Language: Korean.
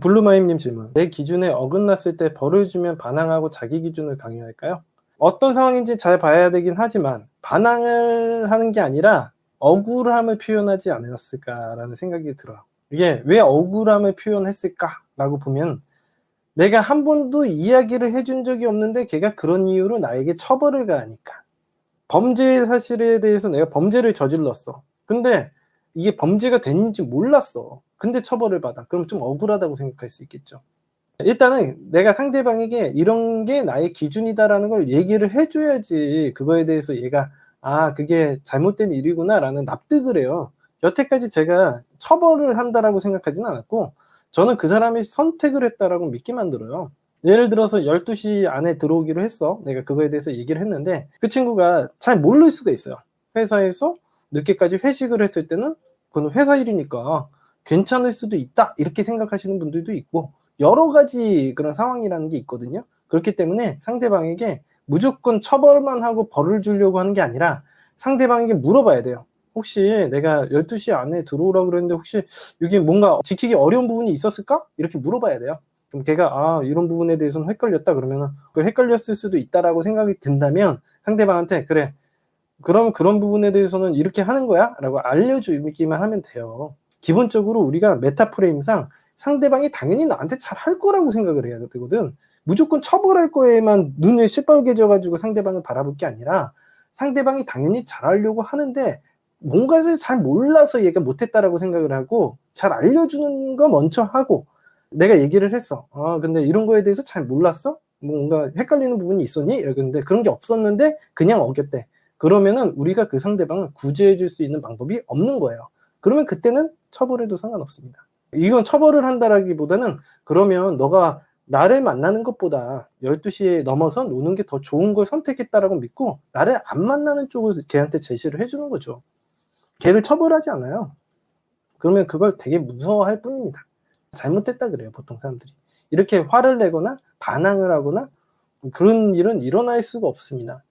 블루마임님 질문. 내 기준에 어긋났을 때 벌을 주면 반항하고 자기 기준을 강요할까요? 어떤 상황인지 잘 봐야 되긴 하지만 반항을 하는 게 아니라 억울함을 표현하지 않았을까라는 생각이 들어요. 이게 왜 억울함을 표현했을까라고 보면 내가 한 번도 이야기를 해준 적이 없는데 걔가 그런 이유로 나에게 처벌을 가하니까 범죄 사실에 대해서 내가 범죄를 저질렀어. 근데 이게 범죄가 됐는지 몰랐어. 근데 처벌을 받아. 그럼 좀 억울하다고 생각할 수 있겠죠. 일단은 내가 상대방에게 이런 게 나의 기준이다라는 걸 얘기를 해줘야지 그거에 대해서 얘가 아 그게 잘못된 일이구나라는 납득을 해요. 여태까지 제가 처벌을 한다라고 생각하진 않았고 저는 그 사람이 선택을 했다라고 믿게 만들어요. 예를 들어서 12시 안에 들어오기로 했어. 내가 그거에 대해서 얘기를 했는데 그 친구가 잘 모를 수가 있어요. 회사에서 늦게까지 회식을 했을 때는 그건 회사 일이니까 괜찮을 수도 있다. 이렇게 생각하시는 분들도 있고 여러 가지 그런 상황이라는 게 있거든요. 그렇기 때문에 상대방에게 무조건 처벌만 하고 벌을 주려고 하는 게 아니라 상대방에게 물어봐야 돼요. 혹시 내가 12시 안에 들어오라 그랬는데 혹시 여기 뭔가 지키기 어려운 부분이 있었을까? 이렇게 물어봐야 돼요. 그럼 걔가 아 이런 부분에 대해서는 헷갈렸다 그러면은 그 헷갈렸을 수도 있다라고 생각이 든다면 상대방한테 그래 그럼 그런 부분에 대해서는 이렇게 하는 거야? 라고 알려주기만 하면 돼요. 기본적으로 우리가 메타 프레임상 상대방이 당연히 나한테 잘 할 거라고 생각을 해야 되거든. 무조건 처벌할 거에만 눈을 시뻘개져 가지고 상대방을 바라볼 게 아니라 상대방이 당연히 잘하려고 하는데 뭔가를 잘 몰라서 얘가 못했다라고 생각을 하고 잘 알려주는 거 먼저 하고 내가 얘기를 했어. 아 근데 이런 거에 대해서 잘 몰랐어? 뭔가 헷갈리는 부분이 있었니? 이러는데 그런 게 없었는데 그냥 어겼대. 그러면은 우리가 그 상대방을 구제해 줄 수 있는 방법이 없는 거예요. 그러면 그때는 처벌해도 상관없습니다. 이건 처벌을 한다라기보다는 그러면 너가 나를 만나는 것보다 12시에 넘어서 노는 게 더 좋은 걸 선택했다라고 믿고 나를 안 만나는 쪽을 걔한테 제시를 해주는 거죠. 걔를 처벌하지 않아요. 그러면 그걸 되게 무서워할 뿐입니다. 잘못됐다 그래요, 보통 사람들이. 이렇게 화를 내거나 반항을 하거나 그런 일은 일어날 수가 없습니다.